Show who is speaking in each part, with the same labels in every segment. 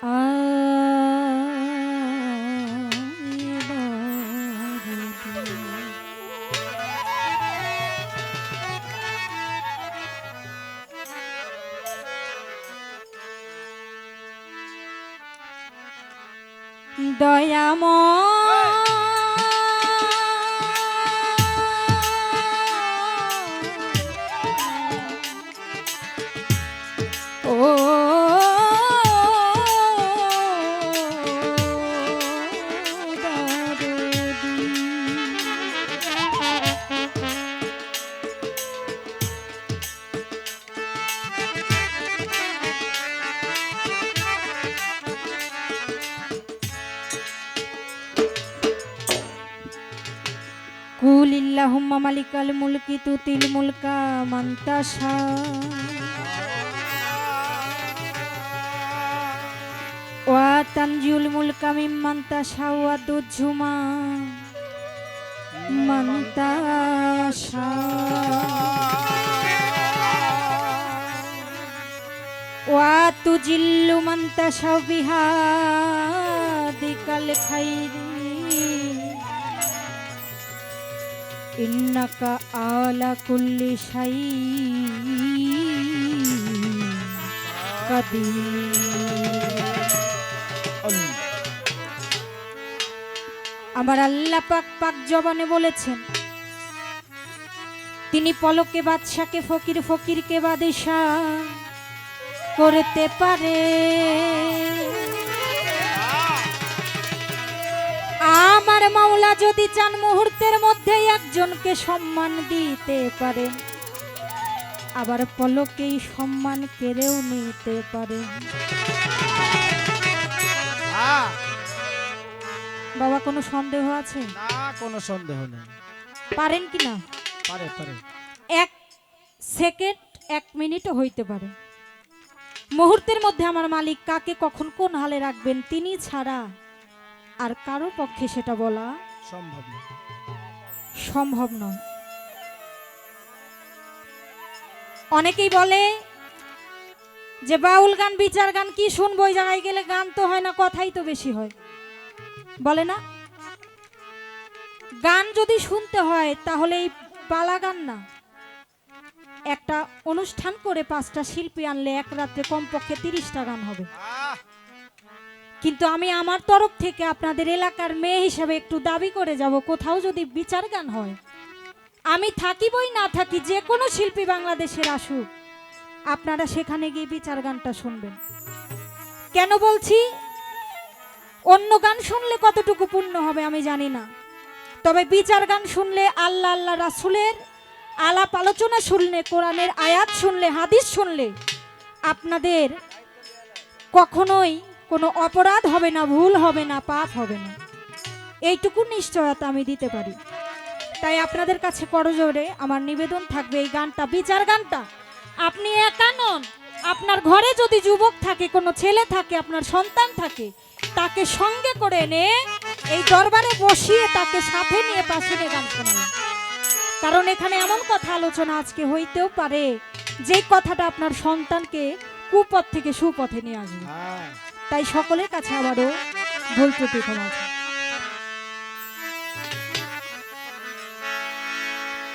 Speaker 1: 啊 কুল ইল্লাহুম্মা মালিকাল মুলকি তুতিল মুলকা মান্তাশা ওয়া তানজিউল মুলকা মিম্মান তাশা ওয়া তুজুমা মান্তাশা ওয়া তুজিল্লু মান তাশা বিহাদিকাল খাইরি। ইন্নাকা আলা কুল্লি শাই আমার আল্লাহ পাক পাক জবানে বলেছেন, তিনি পলকে বাদশাকে ফকির ফকিরকে বাদেশা করতে পারে। আমার মাওলা যদি চান মুহূর্তের মধ্যে একজনকে সম্মান দিতে পারেন আবার পলকেই সম্মান কেড়েও নিতে পারেন
Speaker 2: হ্যাঁ,
Speaker 1: বাবা কোনো সন্দেহ আছে?
Speaker 2: না কোনো সন্দেহ নেই।
Speaker 1: পারেন কি না?
Speaker 2: পারে পারে।
Speaker 1: এক সেকেন্ড এক মিনিটও হইতে পারে। মুহূর্তের মধ্যে আমার মালিক কাকে কখন কোন হালে রাখবেন তিনি ছাড়া আর কারও পক্ষে সেটা বলা
Speaker 2: সম্ভব না
Speaker 1: সম্ভব নয়। অনেকেই বলে যে বাউল গান বিচার গান কি শুনব? ওই জায়গায় গেলে গান তো হয় না কথাই তো বেশি হয়। বলে না? গান যদি শুনতে হয় তাহলে এই পালা গান না। একটা অনুষ্ঠান করে পাঁচটা শিল্পী আনলে এক রাত্রে কমপক্ষে তিরিশটা গান হবে। কিন্তু আমি আমার তরফ থেকে আপনাদের এলাকার মেয়ে হিসাবে একটু দাবি করে যাব, কোথাও যদি বিচার গান হয়। আমি থাকিবই না থাকি, যে কোনো শিল্পী বাংলাদেশের আসুক। আপনারা সেখানে গিয়ে বিচার গানটা শুনবেন। কেন বলছি? অন্য গান শুনলে কতটুকু পূর্ণ হবে আমি জানি না। তবে বিচার গান শুনলে আল্লাহ আল্লাহ রাসুলের আলাপ আলোচনা শুনলে, কোরআনের আয়াত শুনলে, হাদিস শুনলে, আপনাদের কখনোই কোনো অপরাধ হবে না, ভুল হবে না, পাপ হবে না। এইটুকু নিশ্চয়তা আমি দিতে পারি। তাই আপনাদের কাছে করজোরে আমার নিবেদন থাকবে এই গানটা, বিচার গানটা। আপনি একা নন। আপনার ঘরে যদি যুবক থাকে, কোনো ছেলে থাকে, আপনার সন্তান থাকে, তাকে সঙ্গে করে এনে এই দরবারে বসিয়ে তাকে সাথে নিয়ে পাশে নিয়ে গান শোনাবেন কারণ এখানে এমন কথা আলোচনা আজকে হইতেও পারে যে কথাটা আপনার সন্তানকে কুপথ থেকে সুপথে নিয়ে আসবে।
Speaker 2: হ্যাঁ।
Speaker 1: তাই সকলের কাছে আবারও ভুল ত্রুটি ক্ষমা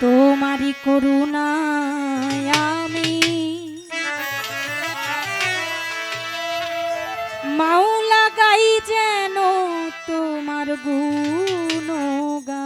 Speaker 1: তোমারই করুণায় আমি মাওলা গাই যেন তোমার গুণগান।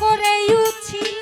Speaker 1: করে উছিলা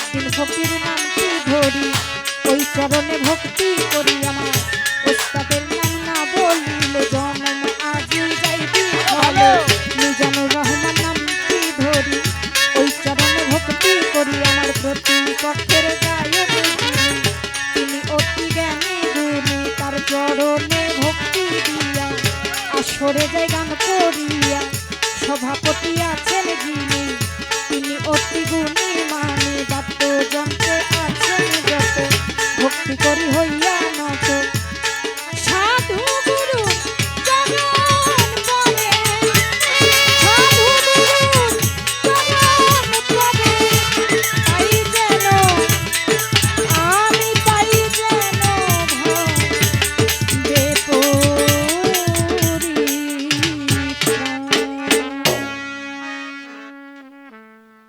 Speaker 1: মুশকিল ফকির নামটি ধরি? ওই চরণে ভক্তি করি আমার। ওস্তাদের নাম না বলিলে জনম আজি যাইবি ভালো মিজানুর রহমান নামটি ধরি? ওই চরণে ভক্তি করি আমার প্রতিপক্ষের গায়ক তিনি অতি জ্ঞানী গুণী তার চরণে ভক্তি দিয়া আসরে যাই